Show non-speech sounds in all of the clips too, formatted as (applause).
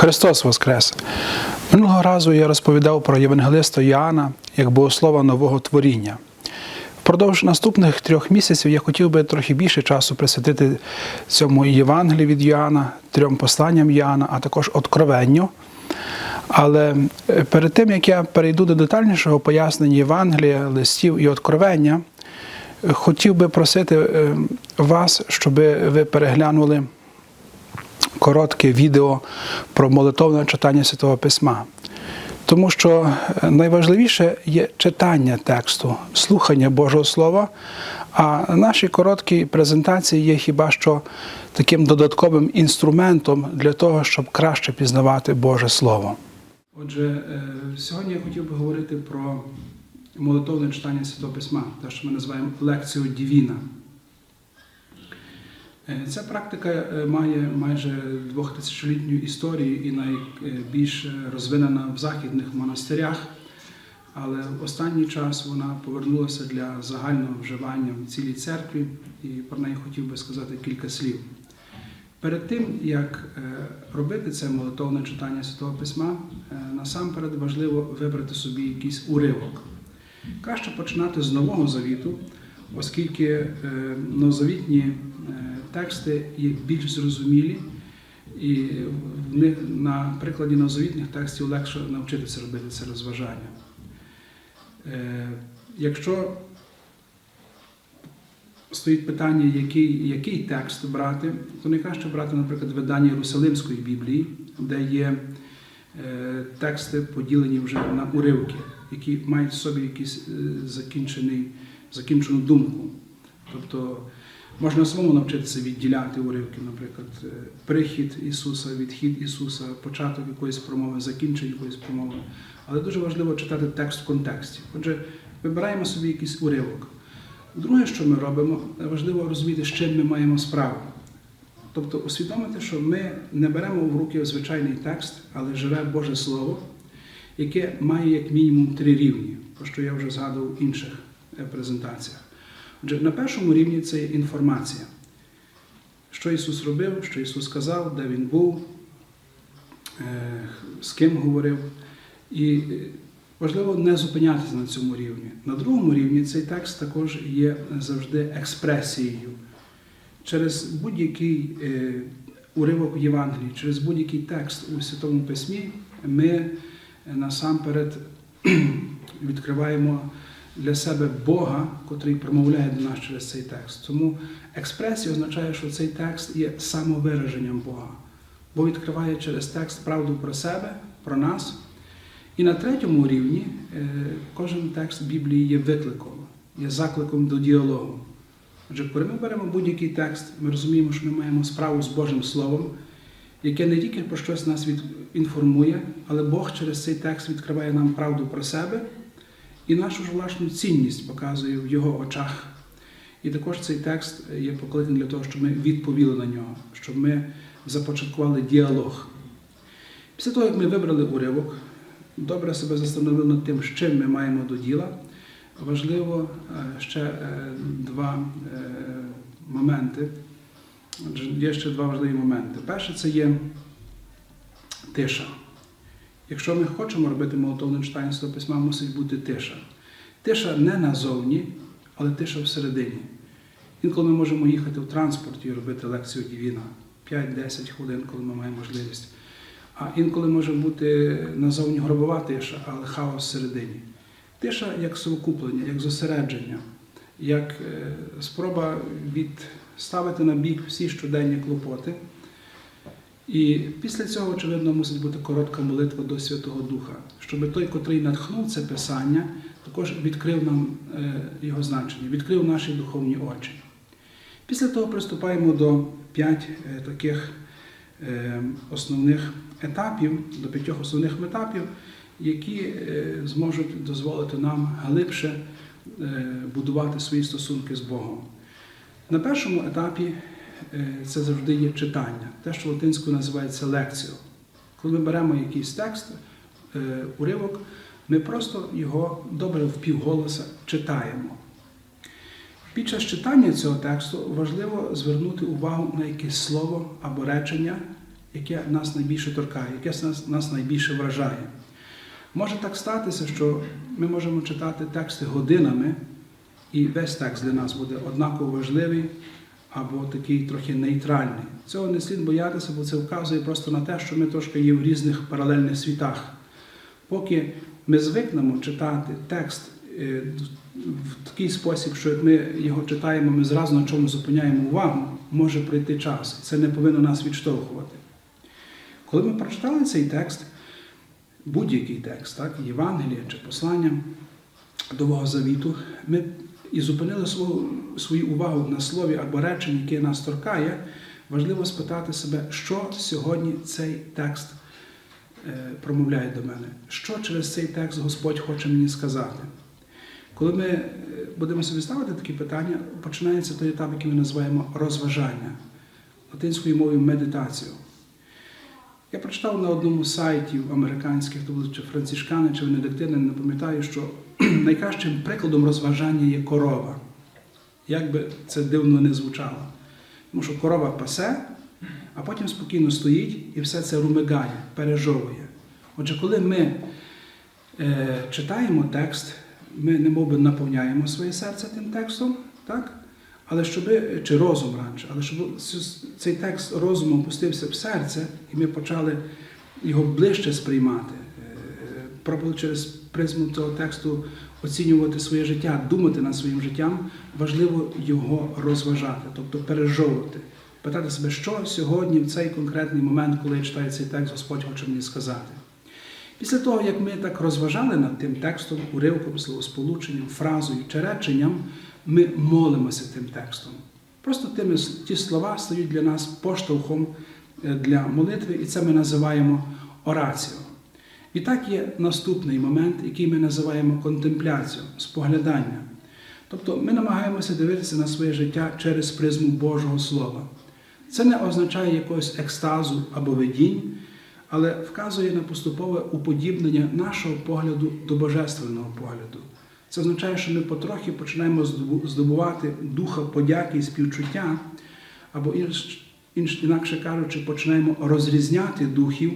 Христос Воскрес! Минулого разу я розповідав про євангелиста Йоанна як богослова нового творіння. Впродовж наступних трьох місяців я хотів би трохи більше часу присвятити цьому Євангелії від Йоанна, трьом посланням Йоанна, а також откровенню. Але е, перед тим, як я перейду до детальнішого пояснення Євангелія, листів і откровення, е, хотів би просити е, вас, щоб ви переглянули коротке відео про молитовне читання Святого Письма. Тому що е, найважливіше є читання тексту, слухання Божого Слова, а наші короткі презентації є хіба що таким додатковим інструментом для того, щоб краще пізнавати Боже Слово. Отже, е, сьогодні я хотів би говорити про молитовне читання Святого Письма, те, що ми називаємо лекцією Дівіна. Е, Ця практика е, має майже двохтисячолітню історію і найбільш розвинена в західних монастирях, але в останній час вона повернулася для загального вживання в цілій церкві, і про неї хотів би сказати кілька слів. Перед тим, як е, робити це молитовне читання Святого Письма, е, насамперед важливо вибрати собі якийсь уривок. Краще починати з Нового Завіту, оскільки е, новозавітні е, тексти є більш зрозумілі, і в них на прикладі новозавітних текстів легше навчитися робити це розважання. Е, Якщо стоїть питання, який, який текст брати, то найкраще брати, наприклад, видання Єрусалимської Біблії, де є е, тексти поділені вже на уривки, які мають в собі якийсь е, закінчений, закінчену думку. Тобто можна самому навчитися відділяти уривки, наприклад, е, прихід Ісуса, відхід Ісуса, початок якоїсь промови, закінчення якоїсь промови. Але дуже важливо читати текст в контексті. Отже, вибираємо собі якийсь уривок. Друге, що ми робимо, важливо розуміти, з чим ми маємо справу. Тобто усвідомити, що ми не беремо в руки звичайний текст, але живе Боже Слово, яке має як мінімум три рівні, про що я вже згадував в інших е, презентаціях. Отже, на першому рівні це є інформація. Що Ісус робив, що Ісус сказав, де Він був, е, з ким говорив. І е, важливо не зупинятися на цьому рівні. На другому рівні цей текст також є завжди експресією. Через будь-який е, уривок Євангелії, через будь-який текст у Святому Письмі ми насамперед (clears throat) відкриваємо для себе Бога, котрий промовляє до нас через цей текст. Тому експресія означає, що цей текст є самовираженням Бога. Бо відкриває через текст правду про себе, про нас. І на третьому рівні е, кожен текст Біблії є викликом, є закликом до діалогу. Отже, коли ми беремо будь-який текст, ми розуміємо, що ми маємо справу з Божим Словом, яке не тільки про щось нас від- інформує, але Бог через цей текст відкриває нам правду про себе і нашу ж власну цінність показує в його очах. І також цей текст є покликаний для того, щоб ми відповіли на нього, щоб ми започаткували діалог. Після того, як ми вибрали уривок, добре себе застановили над тим, з чим ми маємо до діла. Важливо е, ще е, два е, моменти. Є ще два важливі моменти. Перше це є тиша. Якщо ми хочемо робити молотовне читання Святого Письма, мусить бути тиша. Тиша не назовні, але тиша всередині. Інколи ми можемо їхати в транспорті і робити лекцію Дівіна 5-10 хвилин, коли ми маємо можливість. А інколи може бути назовні гробова тиша, але хаос всередині. Тиша як совокуплення, як зосередження, як е, спроба відставити на бік всі щоденні клопоти. І після цього, очевидно, мусить бути коротка молитва до Святого Духа, щоб той, котрий натхнув це писання, також відкрив нам е, його значення, відкрив наші духовні очі. Після того приступаємо до п'ять е, таких е, основних етапів, до п'ятьох основних етапів, які зможуть дозволити нам глибше будувати свої стосунки з Богом. На першому етапі це завжди є читання, те, що латинською називається лекціо. Коли ми беремо якийсь текст, е, уривок, ми просто його добре впівголоса читаємо. Під час читання цього тексту важливо звернути увагу на якесь слово або речення, яке нас найбільше торкає, яке нас, нас найбільше вражає. Може так статися, що ми можемо читати тексти годинами, і весь текст для нас буде однаково важливий або такий трохи нейтральний. Цього не слід боятися, бо це вказує просто на те, що ми трошки є в різних паралельних світах. Поки ми звикнемо читати текст е, в такий спосіб, що як ми його читаємо, ми зразу на чому зупиняємо увагу, може пройти час. Це не повинно нас відштовхувати. Коли ми прочитали цей текст, будь-який текст, так, Євангелія чи послання Нового Завіту, ми і зупинили свою, свою увагу на слові або реченні, яке нас торкає, важливо спитати себе, що сьогодні цей текст е, промовляє до мене, що через цей текст Господь хоче мені сказати. Коли ми е, будемо собі ставити такі питання, починається той етап, який ми називаємо розважання, латинською мовою медитацію. Я прочитав на одному з сайтів американських, то були чи францишкани, чи венедиктини, не пам'ятаю, що (clears throat) найкращим прикладом розважання є корова. Як би це дивно не звучало. Тому що корова пасе, а потім спокійно стоїть і все це румигає, пережовує. Отже, коли ми е, читаємо текст, ми немовби наповняємо своє серце тим текстом, так? Але щоб, чи розум радше, але щоб цей текст розумом опустився в серце, і ми почали його ближче сприймати, е, через призму цього тексту оцінювати своє життя, думати над своїм життям, важливо його розважати, тобто пережовувати, питати себе, що сьогодні, в цей конкретний момент, коли я читаю цей текст, Господь хоче мені сказати. Після того, як ми так розважали над тим текстом, уривком, словосполученням, фразою чи реченням, ми молимося тим текстом. Просто тими, ті слова стають для нас поштовхом е, для молитви, і це ми називаємо орацією. І так є наступний момент, який ми називаємо контемпляцією, споглядання. Тобто ми намагаємося дивитися на своє життя через призму Божого Слова. Це не означає якогось екстазу або видінь, але вказує на поступове уподібнення нашого погляду до божественного погляду. Це означає, що ми потрохи починаємо здобувати духа подяки і співчуття, або інакше кажучи, починаємо розрізняти духів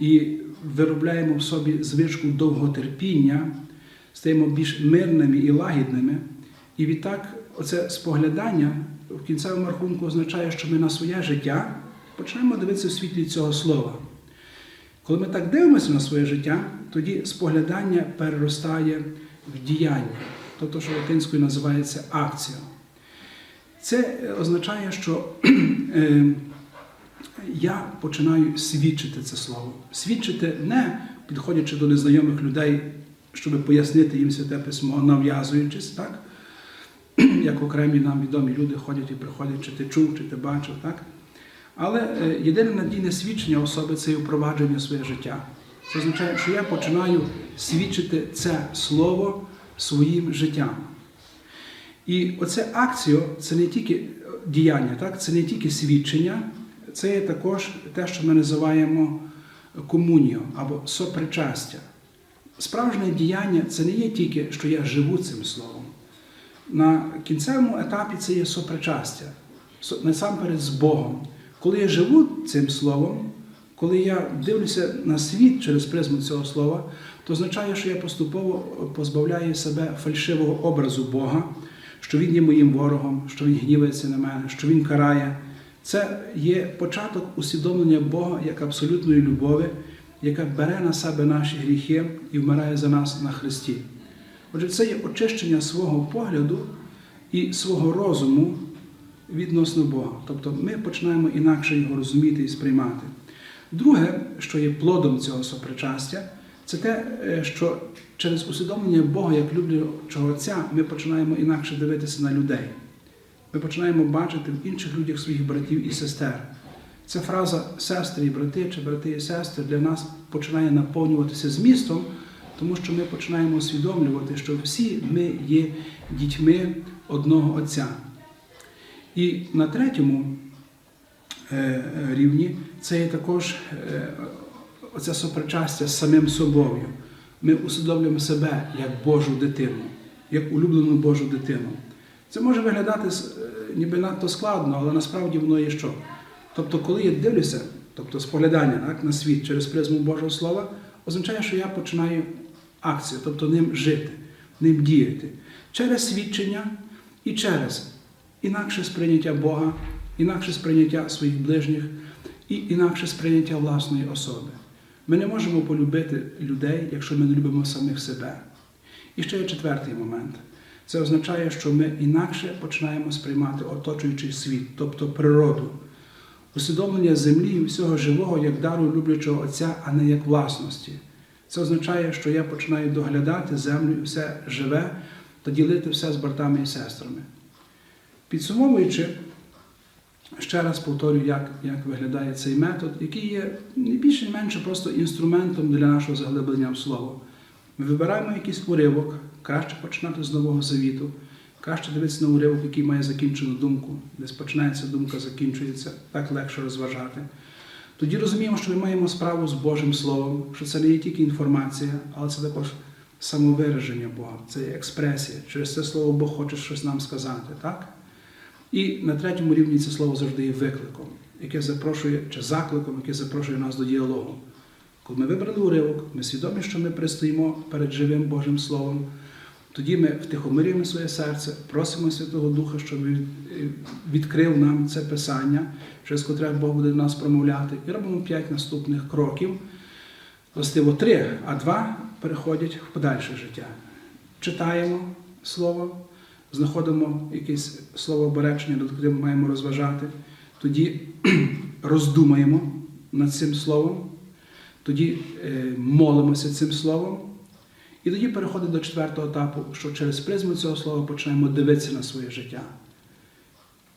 і виробляємо в собі звичку довготерпіння, стаємо більш мирними і лагідними. І відтак, оце споглядання в кінцевому рахунку означає, що ми на своє життя починаємо дивитися в світлі цього слова. Коли ми так дивимося на своє життя, тоді споглядання переростає в діяння, тобто, що латинською називається акція. Це означає, що (clears throat) е, я починаю свідчити це слово. Свідчити не підходячи до незнайомих людей, щоб пояснити їм святе письмо, нав'язуючись, так? (clears throat) як окремі нам відомі люди ходять і приходять, чи ти чув, чи ти бачив. так? Але е, єдине надійне свідчення особи це впровадження в своє життя. Це означає, що я починаю свідчити це слово своїм життям. І оце акціо це не тільки діяння, так? це не тільки свідчення, це є також те, що ми називаємо комуніо або сопричастя. Справжнє діяння це не є тільки, що я живу цим словом. На кінцевому етапі це є сопричастя, насамперед з Богом. Коли я живу цим словом, коли я дивлюся на світ через призму цього слова, то означає, що я поступово позбавляю себе фальшивого образу Бога, що Він є моїм ворогом, що Він гнівається на мене, що Він карає. Це є початок усвідомлення Бога як абсолютної любові, яка бере на себе наші гріхи і вмирає за нас на Христі. Отже, це є очищення свого погляду і свого розуму відносно Бога. Тобто ми починаємо інакше його розуміти і сприймати. Друге, що є плодом цього сопричастя, це те, е, що через усвідомлення Бога як люблячого Отця ми починаємо інакше дивитися на людей. Ми починаємо бачити в інших людях своїх братів і сестер. Ця фраза сестри і брати чи брати і сестри для нас починає наповнюватися змістом, тому що ми починаємо усвідомлювати, що всі ми є дітьми одного Отця. І на третьому е, рівні це є також е, оце сопричастя з самим собою. Ми усвідомлюємо себе як Божу дитину, як улюблену Божу дитину. Це може виглядати ніби надто складно, але насправді воно є що. Тобто, коли я дивлюся, тобто споглядання так, на світ через призму Божого Слова, означає, що я починаю акцію, тобто ним жити, ним діяти через свідчення і через інакше сприйняття Бога, інакше сприйняття своїх ближніх і інакше сприйняття власної особи. Ми не можемо полюбити людей, якщо ми не любимо самих себе. І ще є четвертий момент. Це означає, що ми інакше починаємо сприймати оточуючий світ, тобто природу, усвідомлення землі і всього живого як дару люблячого Отця, а не як власності. Це означає, що я починаю доглядати землю і все живе та ділити все з братами і сестрами. Підсумовуючи, ще раз повторюю, як, як виглядає цей метод, який є не більше не менше просто інструментом для нашого заглиблення в слово. Ми вибираємо якийсь уривок, краще починати з Нового Завіту, краще дивитися на уривок, який має закінчену думку, десь починається думка, закінчується, так легше розважати. Тоді розуміємо, що ми маємо справу з Божим Словом, що це не є тільки інформація, але це також самовираження Бога, це є експресія. Через це слово Бог хоче щось нам сказати. так? І на третьому рівні це слово завжди є викликом, яке запрошує, чи закликом, яке запрошує нас до діалогу. Коли ми вибрали уривок, ми свідомі, що ми пристоїмо перед живим Божим Словом, тоді ми втихомирюємо своє серце, просимо Святого Духа, щоб він е, відкрив нам це писання, через котре Бог буде до нас промовляти, і робимо п'ять наступних кроків. Властиво три, а два переходять в подальше життя. Читаємо слово, знаходимо якесь слово або речення, над ми маємо розважати, тоді (clears throat) роздумаємо над цим словом, тоді е, молимося цим словом, і тоді переходимо до четвертого етапу, що через призму цього слова починаємо дивитися на своє життя.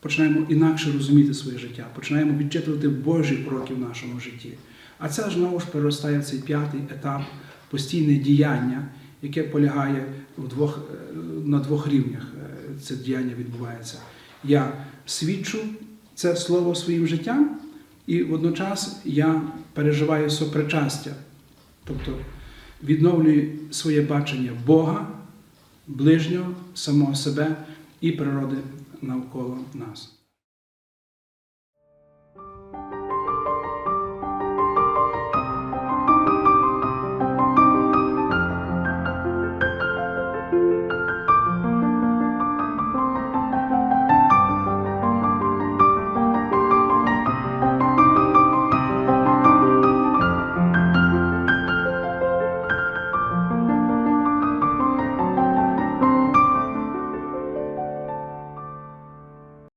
Починаємо інакше розуміти своє життя, починаємо відчитувати Божі кроки в нашому житті. А це знову ж переростає в цей п'ятий етап постійне діяння, яке полягає в двох, е, на двох рівнях. е, Це діяння відбувається. Я свідчу це слово своїм життям, і водночас я переживаю сопричастя, тобто відновлюю своє бачення Бога, ближнього, самого себе і природи навколо нас.